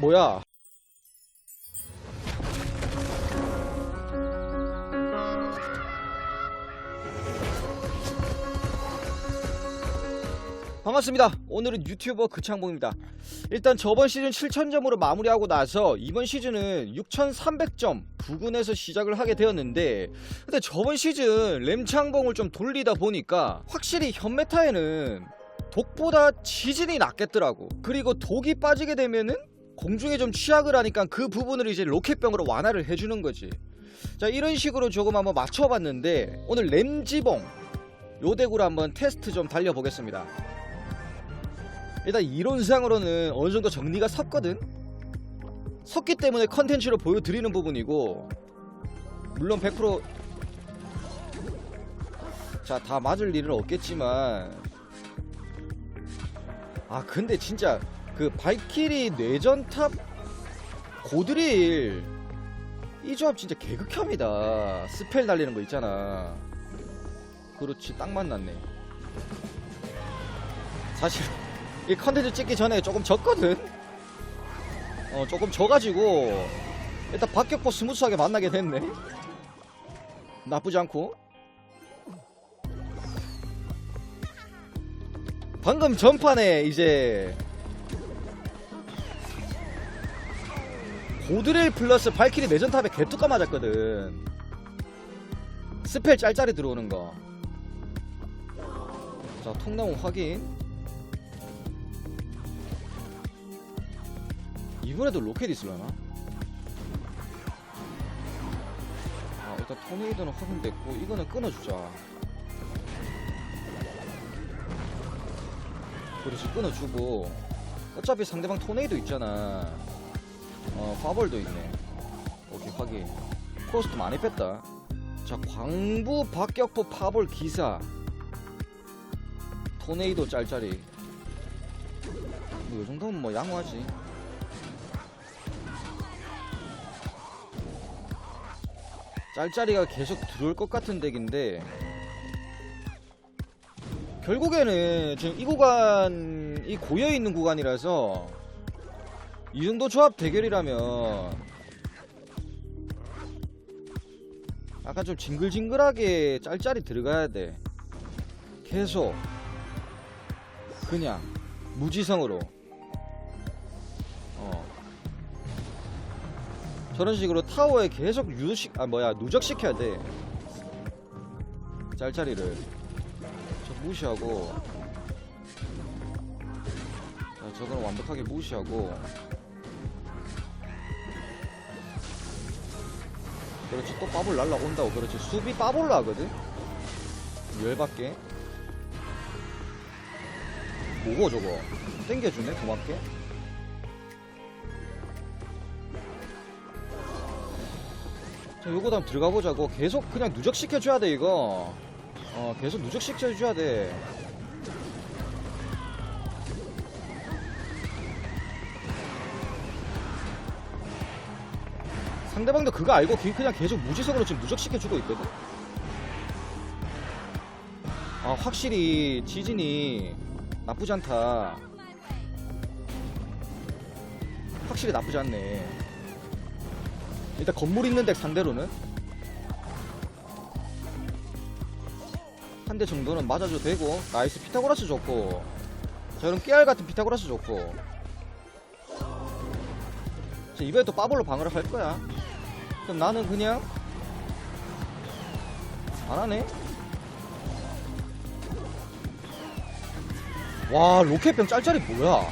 뭐야? 반갑습니다. 오늘은 유튜버 그창봉입니다. 일단 저번 시즌 7,000점으로 마무리하고 나서 이번 시즌은 6,300점 부근에서 시작을 하게 되었는데 근데 저번 시즌 램창봉을 좀 돌리다 보니까 확실히 현메타에는 독보다 지진이 낫겠더라고. 그리고 독이 빠지게 되면은 공중에 좀 취약을 하니까 그 부분을 이제 로켓병으로 완화를 해주는 거지. 자 이런 식으로 조금 한번 맞춰봤는데 오늘 램지봉 요 덱으로 한번 테스트 좀 달려보겠습니다. 일단 이론상으로는 어느 정도 정리가 섰거든. 섰기 때문에 컨텐츠로 보여드리는 부분이고 물론 100% 자, 다 맞을 일은 없겠지만 아, 근데 진짜 그 발키리 뇌전탑 고드릴 이 조합 진짜 개극혐이다. 스펠 날리는 거 있잖아. 그렇지, 딱 만났네. 사실 이 컨텐츠 찍기 전에 조금 졌거든. 어, 조금 져가지고 일단 박격포 스무스하게 만나게 됐네. 나쁘지 않고. 방금 전판에 이제 고드레일 플러스 발키리 내전탑에 개뚜까 맞았거든. 스펠 짤짤이 들어오는 거. 자, 통나무 확인. 이번에도 로켓 있으려나? 아, 일단 토네이도는 확인됐고, 이거는 끊어주자. 그렇지, 끊어주고. 어차피 상대방 토네이도 있잖아. 어, 파벌도 있네. 오케이, 확인. 코스트 많이 뺐다. 자, 광부 박격포 파벌 기사. 토네이도 짤짤이. 뭐, 이 정도면 뭐 양호하지. 짤짤이가 계속 들어올 것 같은 덱인데 결국에는 지금 이 구간이 고여 있는 구간이라서 이 정도 조합 대결이라면. 약간 좀 징글징글하게 짤짤이 들어가야 돼. 계속. 그냥. 무지성으로. 어. 저런 식으로 타워에 계속 유도시 아 뭐야 누적시켜야 돼. 짤짤이를. 저 무시하고. 자 저거는 완벽하게 무시하고 그렇지 또 빠볼 날라온다고 그렇지 수비 빠볼라 하거든 열받게 뭐고 저거 땡겨주네 고맙게 자, 요거 다음 들어가 보자고. 계속 그냥 누적시켜 줘야 돼, 이거. 어, 계속 누적시켜 줘야 돼. 상대방도 그거 알고 기- 그냥 계속 무지성으로 지금 누적시켜 주고 있거든. 아, 확실히 지진이 나쁘지 않다. 확실히 나쁘지 않네. 일단 건물 있는 덱 상대로는 한 대 정도는 맞아줘도 되고 나이스 피타고라스 좋고 저런 깨알 같은 피타고라스 좋고 자, 이번에 또 빠블로 방어를 할 거야 그럼 나는 그냥 안 하네. 와 로켓병 짤짤이 뭐야?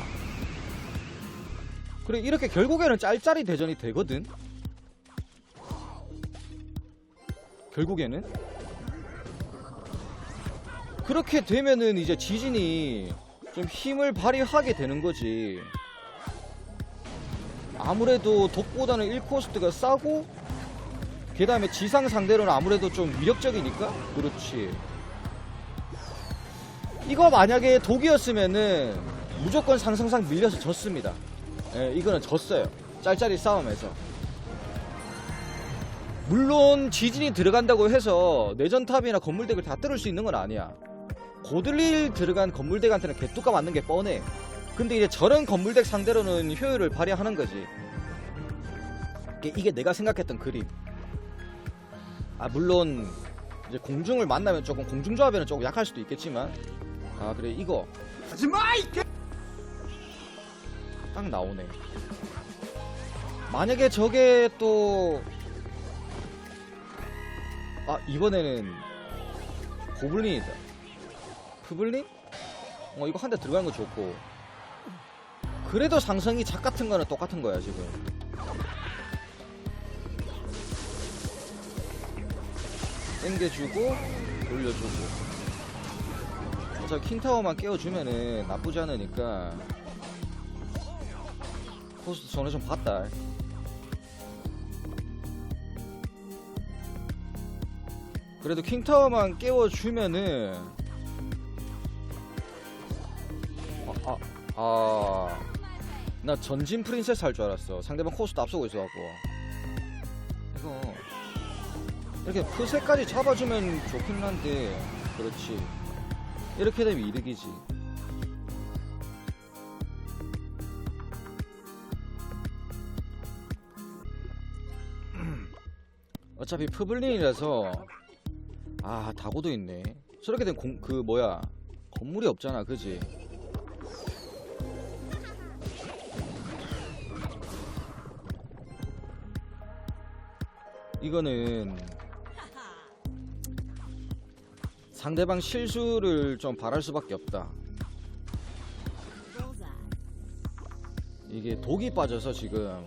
그래 이렇게 결국에는 짤짤이 대전이 되거든? 결국에는? 그렇게 되면은 이제 지진이 좀 힘을 발휘하게 되는 거지. 아무래도 독보다는 1코스트가 싸고 그 다음에 지상 상대로는 아무래도 좀 위력적이니까? 그렇지. 이거 만약에 독이었으면은 무조건 상상상 밀려서 졌습니다. 예, 이거는 졌어요. 짤짤이 싸움에서. 물론 지진이 들어간다고 해서 내전탑이나 건물덱을 다 뚫을 수 있는 건 아니야. 고들릴 들어간 건물덱한테는 개뚜까 맞는 게 뻔해. 근데 이제 저런 건물덱 상대로는 효율을 발휘하는 거지. 이게, 내가 생각했던 그림 아 물론 이제 공중을 만나면 조금 공중조합에는 조금 약할 수도 있겠지만. 아 그래 이거. 하지마 이딱 나오네. 만약에 저게 또 아 이번에는 고블린이다. 푸블린? 어 이거 한 대 들어간 거 좋고. 그래도 상성이 작 같은 거는 똑같은 거야 지금 땡겨주고 돌려주고 저 킹타워만 깨워주면은 나쁘지 않으니까 코스트 전에 좀 봤다 그래도 킹타워만 깨워주면은 아, 아, 아, 나 전진 프린세스 할 줄 알았어. 상대방 코스트 앞서고 있어갖고. 이거 이렇게 푸세까지 잡아주면 좋긴 한데, 그렇지. 이렇게 되면 이득이지. 어차피 푸블린이라서 아 다고도 있네. 저렇게 된공그 뭐야 건물이 없잖아, 그지? 이거는 상대방 실수를 좀 바랄 수밖에 없다. 이게 독이 빠져서 지금.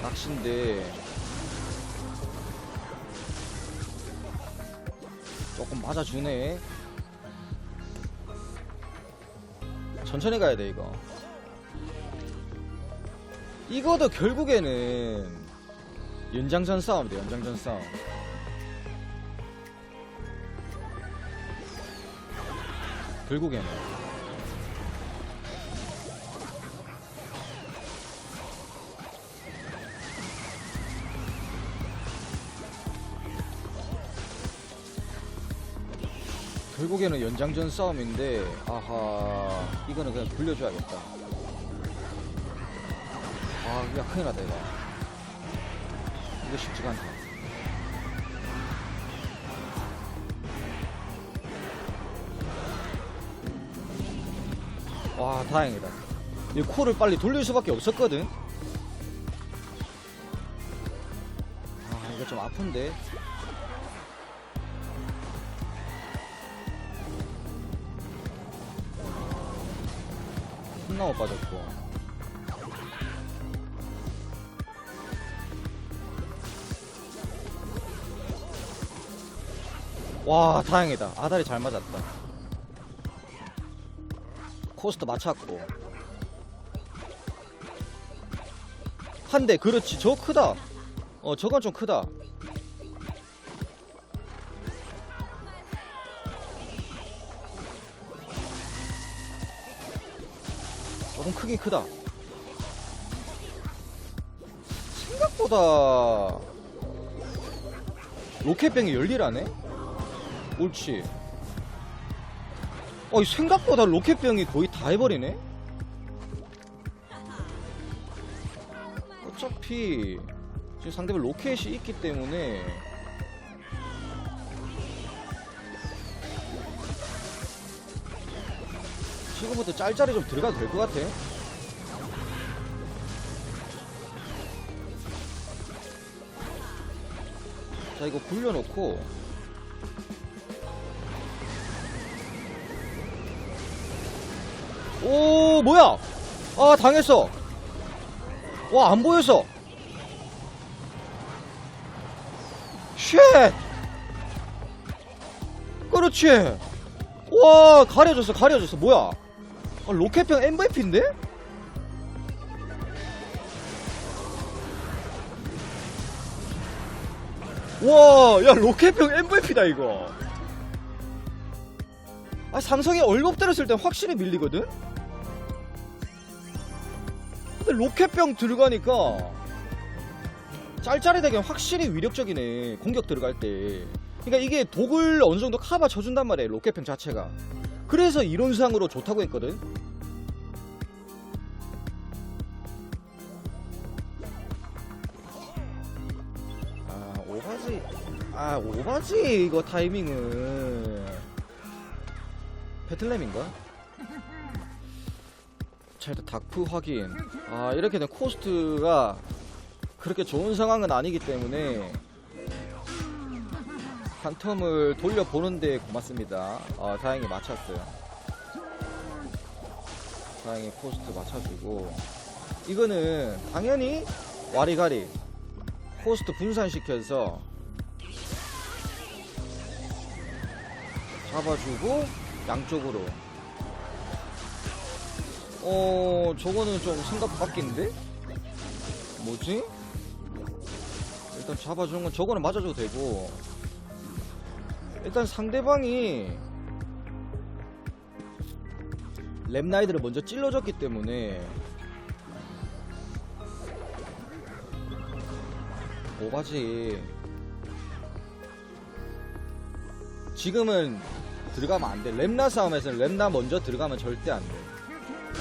낚시인데. 조금 맞아주네 천천히 가야 돼 이거. 이거도 결국에는 연장전 싸움 돼 연장전 싸움. 결국에는 결국에는 연장전 싸움인데 아하 이거는 그냥 굴려줘야겠다. 아 이거 큰일 났다 이거. 이거 쉽지가 않다. 와 다행이다. 이 코를 빨리 돌릴 수밖에 없었거든? 아 이거 좀 아픈데 혼나고 빠졌고. 와 다행이다. 아다리 잘 맞았다. 코스트 맞췄고. 한대 그렇지. 저 크다. 어 저건 좀 크다 크긴 크다. 생각보다 로켓병이 열일하네? 옳지. 어, 이 생각보다 로켓병이 거의 다 해버리네? 어차피 지금 상대방 로켓이 있기 때문에 지금부터 짤짤이 좀 들어가도 될 것 같아. 자 이거 굴려놓고. 오 뭐야? 아 당했어. 와 안 보였어. 쉣! 그렇지. 와 가려졌어 가려졌어. 뭐야? 아, 로켓병 MVP인데? 와, 야, 로켓병 MVP다, 이거. 아, 상성이 얼겁 때렸을 땐 확실히 밀리거든? 로켓병 들어가니까 짤짤이되게 확실히 위력적이네 공격 들어갈 때 그러니까 이게 독을 어느 정도 커버 쳐준단 말이에요 로켓병 자체가 그래서 이론상으로 좋다고 했거든 아 오바지 이거 타이밍은. 배틀램인가? 자 일단 다크 확인. 아 이렇게 된 코스트가 그렇게 좋은 상황은 아니기 때문에 한 텀을 돌려보는데 고맙습니다. 아 다행히 맞췄어요. 다행히 코스트 맞춰주고. 이거는 당연히 와리가리 코스트 분산시켜서 잡아주고 양쪽으로 어 저거는 좀 생각 바뀐데? 뭐지? 일단 잡아주는 건 저거는 맞아줘도 되고 일단 상대방이 랩나이드를 먼저 찔러줬기 때문에 오바지 지금은 들어가면 안 돼. 랩나 싸움에서는 랩나 먼저 들어가면 절대 안 돼. 네.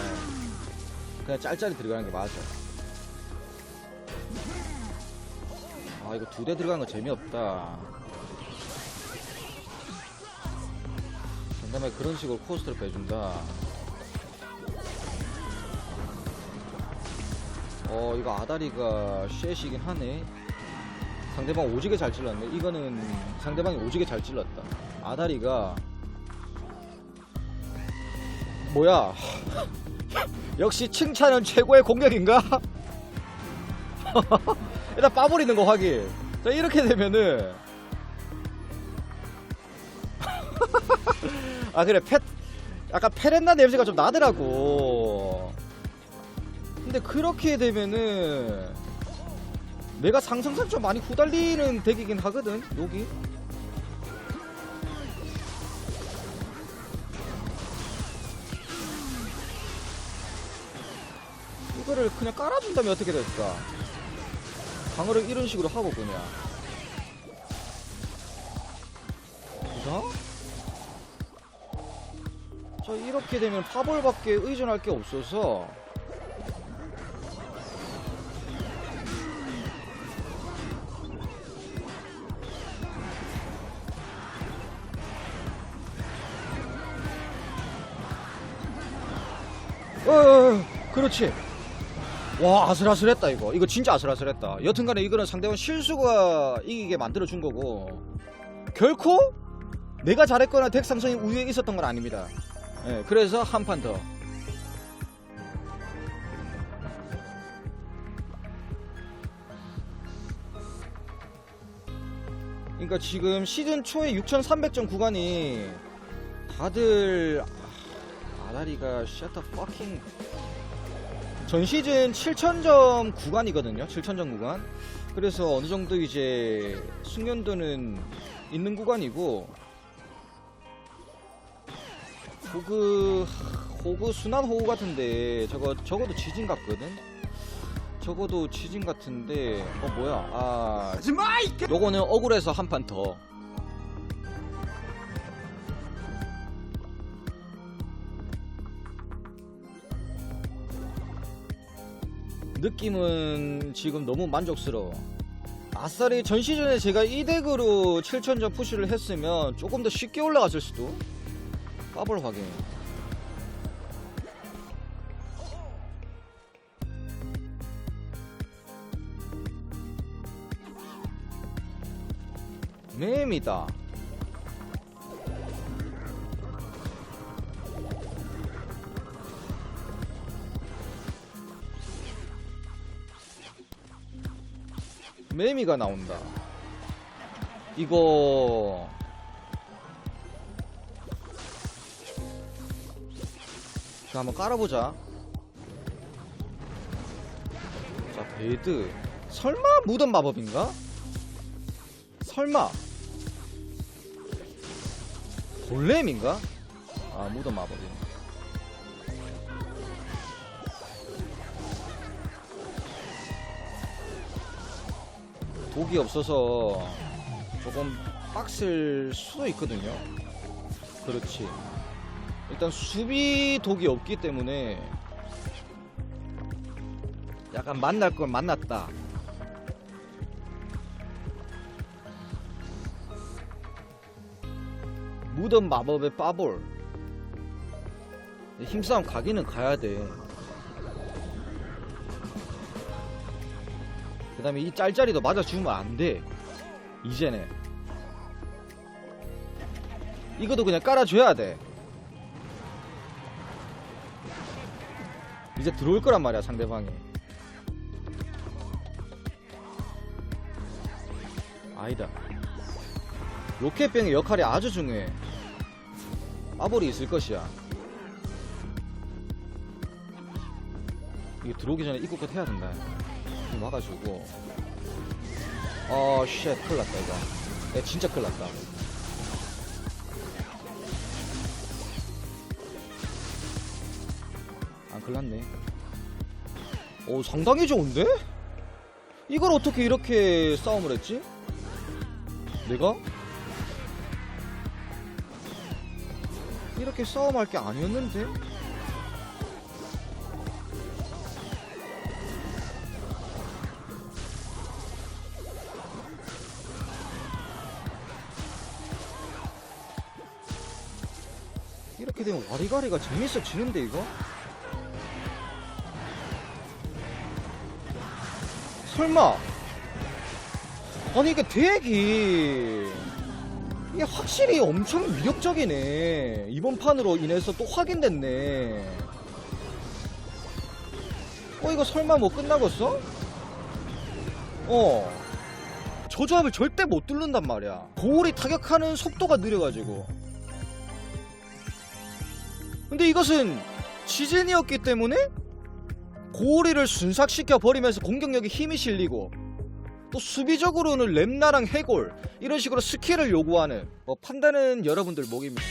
그냥 짤짤이 들어가는 게 맞아. 아 이거 두 대 들어가는 거 재미없다. 그 다음에 그런 식으로 코스트를 빼준다. 어 이거 아다리가 쉐시긴 하네. 상대방 오지게 잘 찔렀네. 이거는 상대방이 오지게 잘 찔렀다. 아다리가 뭐야? 역시 칭찬은 최고의 공격인가? 일단 빠버리는 거 확인. 자 이렇게 되면은. 아 그래 페 약간 페렌나 냄새가 좀 나더라고. 근데 그렇게 되면은 내가 상승선 좀 많이 후달리는 덱이긴 하거든 여기 이거를 그냥 깔아준다면 어떻게 될까 방어를 이런 식으로 하고 그냥 그죠? 자 이렇게 되면 파벌밖에 의존할 게 없어서 어, 어, 어, 그렇지. 와, 아슬아슬했다, 이거. 이거 진짜 아슬아슬했다. 여튼간에 이거는 상대방 실수가 이기게 만들어준 거고, 결코 내가 잘했거나 덱 상성이 우위에 있었던 건 아닙니다. 예, 그래서 한 판 더. 그러니까 지금 시즌 초에 6,300점 구간이 다들 아, 아다리가 셔터 퍼킹 전 시즌 7,000점 구간이거든요. 7,000점 구간. 그래서 어느 정도 이제 숙련도는 있는 구간이고 호그 호그 순환 호그 같은데 저거 적어도 지진 같거든. 적어도 지진 같은데 어 뭐야 아 요거는 억울해서 한 판 더. 느낌은 지금 너무 만족스러워. 아싸리 전 시즌에 제가 이 덱으로 7천점 푸시를 했으면 조금 더 쉽게 올라갔을 수도. 까볼 확인. 매입니다. 매미가 나온다. 이거 자 한번 깔아보자. 자 베드 설마 무덤 마법인가? 설마 골렘인가? 아 무덤 마법이네. 독이 없어서 조금 빡셀 수도 있거든요. 그렇지. 일단 수비 독이 없기 때문에 약간 만날 걸 만났다. 무덤 마법의 빠볼. 힘싸움 가기는 가야 돼. 그 다음에 이 짤짤이도 맞아주면 안 돼. 이제는. 이것도 그냥 깔아줘야 돼. 이제 들어올 거란 말이야, 상대방이. 아니다. 로켓병의 역할이 아주 중요해. 빠볼이 있을 것이야. 이게 들어오기 전에 입구 끝 해야 된다. 좀 와가지고. 어, 쉣, 큰일 났다, 이거. 야, 진짜 큰일 났다. 안 큰일 났네. 오, 상당히 좋은데? 이걸 어떻게 이렇게 싸움을 했지? 내가? 이렇게 싸움할 게 아니었는데? 이렇게 되면 와리가리가 재밌어지는데 이거? 설마. 아니 이게 덱이. 이게 확실히 엄청 위력적이네. 이번 판으로 인해서 또 확인됐네. 어 이거 설마 뭐 끝나겠어? 어. 저 조합을 절대 못 뚫는단 말이야. 고울이 타격하는 속도가 느려가지고 근데 이것은 지진이었기 때문에 고리를 순삭시켜 버리면서 공격력에 힘이 실리고 또 수비적으로는 렘나랑 해골 이런 식으로 스킬을 요구하는 뭐 판단은 여러분들 목입니다.